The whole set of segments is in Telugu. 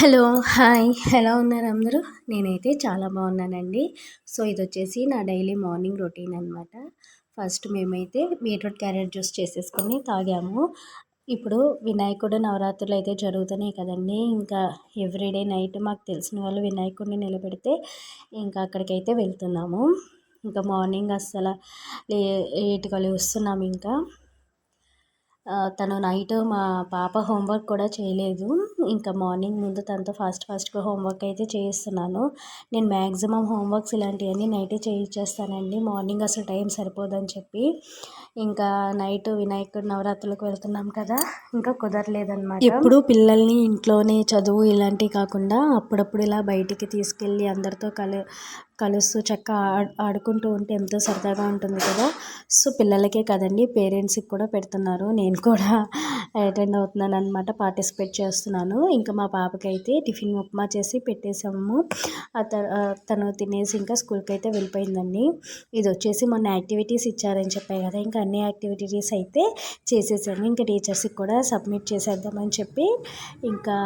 Hello hi. ఎలా ఉన్నారు అందరూ? నేనైతే చాలా బాగున్నానండి. సో ఇది వచ్చేసి నా డైలీ మార్నింగ్ రొటీన్ అనమాట ఫస్ట్ మేమైతే బీట్రూట్ క్యారెట్ జ్యూస్ చేసేసుకొని తాగాము. ఇప్పుడు వినాయకుడు నవరాత్రులు అయితే జరుగుతున్నాయి కదండి. ఇంకా ఎవ్రీడే నైట్ మాకు తెలిసిన వాళ్ళు వినాయకుడిని నిలబెడితే ఇంకా అక్కడికైతే వెళ్తున్నాము. ఇంకా మార్నింగ్ అస్సలు లేట్గా లేస్తున్నాము ఇంకా. తను నైట్ మా పాప హోంవర్క్ కూడా చేయలేదు. ఇంకా మార్నింగ్ ముందు తనతో ఫాస్ట్ ఫాస్ట్గా హోంవర్క్ అయితే చేయిస్తున్నాను. నేను మ్యాక్సిమం హోంవర్క్స్ ఇలాంటివన్నీ నైటే చేయించేస్తానండి మార్నింగ్ అసలు టైం సరిపోదని చెప్పి. ఇంకా నైట్ వినాయకుడు నవరాత్రులకు వెళ్తున్నాం కదా ఇంకా కుదరలేదన్నమాట. ఎప్పుడు పిల్లల్ని ఇంట్లోనే చదువు ఇలాంటివి కాకుండా అప్పుడప్పుడు ఇలా బయటికి తీసుకెళ్ళి అందరితో కలి కలుస్తూ చక్కగా ఆడుకుంటూ ఉంటే ఎంతో సరదాగా ఉంటుంది కదా. సో పిల్లలకే కదండి పేరెంట్స్కి కూడా పెడుతున్నారు. నేను కూడా అటెండ్ అవుతున్నాను అనమాట పార్టిసిపేట్ చేస్తున్నాను. ఇంకా మా పాపకైతే టిఫిన్ ఉప్మా చేసి పెట్టేసాము తను తినేసి ఇంకా స్కూల్కి అయితే వెళ్ళిపోయిందండి. ఇది వచ్చేసి మొన్న యాక్టివిటీస్ ఇచ్చారని చెప్పాయి కదా ఇంకా అన్ని యాక్టివిటీస్ అయితే చేసేసాను. ఇంకా టీచర్స్కి కూడా సబ్మిట్ చేసేద్దామని చెప్పి ఇంకా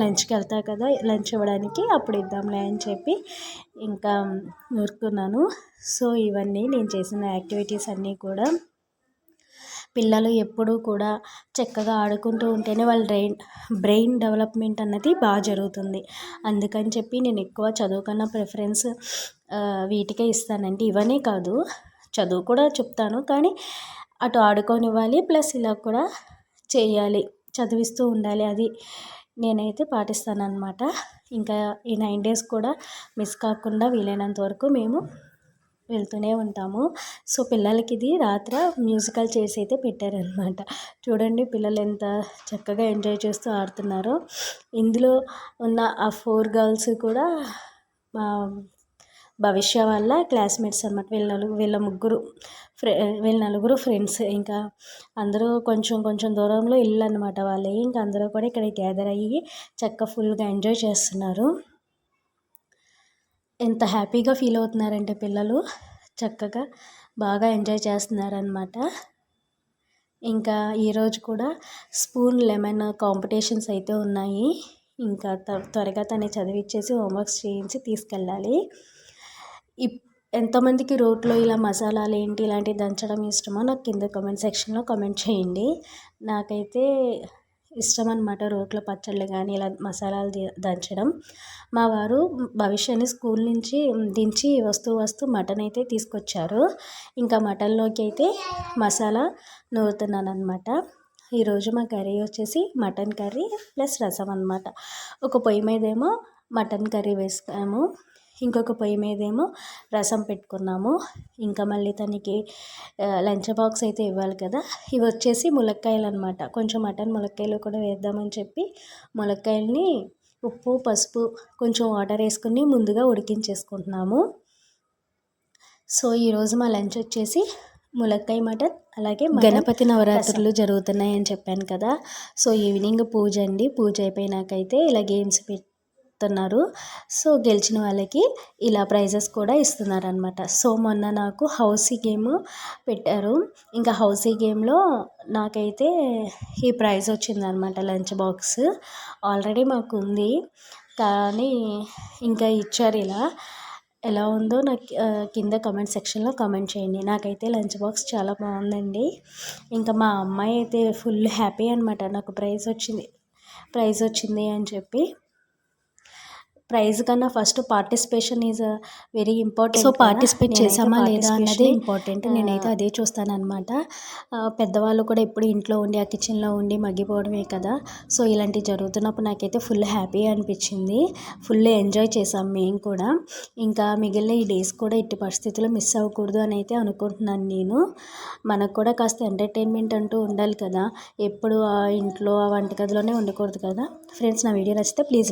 లంచ్కి వెళ్తా కదా లంచ్ ఇవ్వడానికి అప్పుడు ఇద్దాంలే అని చెప్పి ఇంకా ఊరుకున్నాను. సో ఇవన్నీ నేను చేసిన యాక్టివిటీస్ అన్నీ కూడా పిల్లలు ఎప్పుడూ కూడా చక్కగా ఆడుకుంటూ ఉంటేనే వాళ్ళ బ్రెయిన్ బ్రెయిన్ డెవలప్మెంట్ అన్నది బాగా జరుగుతుంది. అందుకని చెప్పి నేను ఎక్కువ చదువు కన్నా ప్రిఫరెన్స్ వీటికే ఇస్తానండి. ఇవనే కాదు చదువు కూడా చెప్తాను. కానీ అటు ఆడుకోనివ్వాలి ప్లస్ ఇలా కూడా చేయాలి చదివిస్తూ ఉండాలి. అది నేనైతే పాటిస్తాను అనమాట ఇంకా ఈ నైన్ డేస్ కూడా మిస్ కాకుండా వీలైనంత వరకు మేము వెళ్తూనే ఉంటాము. సో పిల్లలకి ఇది రాత్ర మ్యూజికల్ చేసి అయితే పెట్టారనమాట చూడండి పిల్లలు ఎంత చక్కగా ఎంజాయ్ చేస్తూ ఆడుతున్నారో. ఇందులో ఉన్న ఆ ఫోర్ గర్ల్స్ కూడా మా భవిష్య వాళ్ళ క్లాస్మేట్స్ అనమాట వీళ్ళ నలుగురు వీళ్ళ ముగ్గురు ఫ్రె వీళ్ళ నలుగురు ఫ్రెండ్స్ ఇంకా అందరూ కొంచెం కొంచెం దూరంలో ఇల్లు అనమాట వాళ్ళవి ఇంకా అందరూ కూడా ఇక్కడ గ్యాదర్ అయ్యి చక్కగా ఫుల్గా ఎంజాయ్ చేస్తున్నారు. ఎంత హ్యాపీగా ఫీల్ అవుతున్నారంటే పిల్లలు. చక్కగా బాగా ఎంజాయ్ చేస్తున్నారనమాట ఇంకా ఈరోజు కూడా స్పూన్ లెమన్ కాంపిటీషన్స్ అయితే ఉన్నాయి. ఇంకా త్వరగా తనే చదివిచ్చేసి హోంవర్క్స్ చేయించి తీసుకెళ్ళాలి. ఎంతమందికి రోట్లో ఇలా మసాలాలు ఏంటి ఇలాంటివి దంచడం ఇష్టమో నాకు కింద కమెంట్ సెక్షన్లో కామెంట్ చేయండి. నాకైతే ఇష్టం అనమాట రోట్లో పచ్చళ్ళు కానీ ఇలా మసాలాలు దంచడం. మా వారు భవిష్యని స్కూల్ నుంచి దించి వస్తూ వస్తూ మటన్ అయితే తీసుకొచ్చారు. ఇంకా మటన్లోకి అయితే మసాలా నూరుతున్నాను అనమాట ఈరోజు మా కర్రీ వచ్చేసి మటన్ కర్రీ ప్లస్ రసం అనమాట ఒక పొయ్యి మీదేమో మటన్ కర్రీ వేసుకున్నాము. ఇంకొక పొయ్యి మీద ఏమో రసం పెట్టుకున్నాము. ఇంకా మళ్ళీ తనకి లంచ్ బాక్స్ అయితే ఇవ్వాలి కదా. ఇవి వచ్చేసి ములక్కాయలు అనమాట కొంచెం మటన్ ములక్కాయలు కూడా వేద్దామని చెప్పి ములక్కాయలని ఉప్పు పసుపు కొంచెం వాటర్ వేసుకుని ముందుగా ఉడికించేసుకుంటున్నాము. సో ఈరోజు మా లంచ్ వచ్చేసి ములక్కాయ మటన్ అలాగే గణపతి నవరాత్రులు జరుగుతున్నాయి అని చెప్పాను కదా. సో ఈవినింగ్ పూజ అండి. పూజ అయిపోయినాకైతే ఇలా గేమ్స్ పెట్టి చెప్తున్నారు. సో గెలిచిన వాళ్ళకి ఇలా ప్రైజెస్ కూడా ఇస్తున్నారనమాట సో మొన్న నాకు హౌసీ గేమ్ పెట్టారు. ఇంకా హౌసీ గేమ్లో నాకైతే ఈ ప్రైజ్ వచ్చిందనమాట లంచ్ బాక్స్. ఆల్రెడీ మాకు ఉంది. కానీ ఇంకా ఇచ్చారు ఇలా. ఎలా ఉందో నాకు కింద కమెంట్ సెక్షన్లో కమెంట్ చేయండి. నాకైతే లంచ్ బాక్స్ చాలా బాగుందండి. ఇంకా మా అమ్మాయి అయితే ఫుల్ హ్యాపీ అనమాట నాకు ప్రైజ్ వచ్చింది ప్రైజ్ వచ్చింది అని చెప్పి. ప్రైజ్ కన్నా first participation is very important so participate చేసామా లేదా అన్నది ఇంపార్టెంట్. నేనైతే అదే చూస్తాను అనమాట పెద్దవాళ్ళు కూడా ఎప్పుడు ఇంట్లో ఉండి ఆ కిచెన్లో ఉండి మగ్గిపోవడమే కదా. సో ఇలాంటివి జరుగుతున్నప్పుడు నాకైతే ఫుల్ హ్యాపీ అనిపించింది. ఫుల్ ఎంజాయ్ చేసాం మేము కూడా. ఇంకా మిగిలిన ఈ డేస్ కూడా ఎట్టి పరిస్థితుల్లో మిస్ అవ్వకూడదు అని అయితే అనుకుంటున్నాను నేను. మనకు కూడా కాస్త ఎంటర్టైన్మెంట్ అంటూ ఉండాలి కదా. ఎప్పుడు ఇంట్లో ఆ వంటగదిలోనే ఉండకూడదు కదా. ఫ్రెండ్స్ నా వీడియో నచ్చితే ప్లీజ్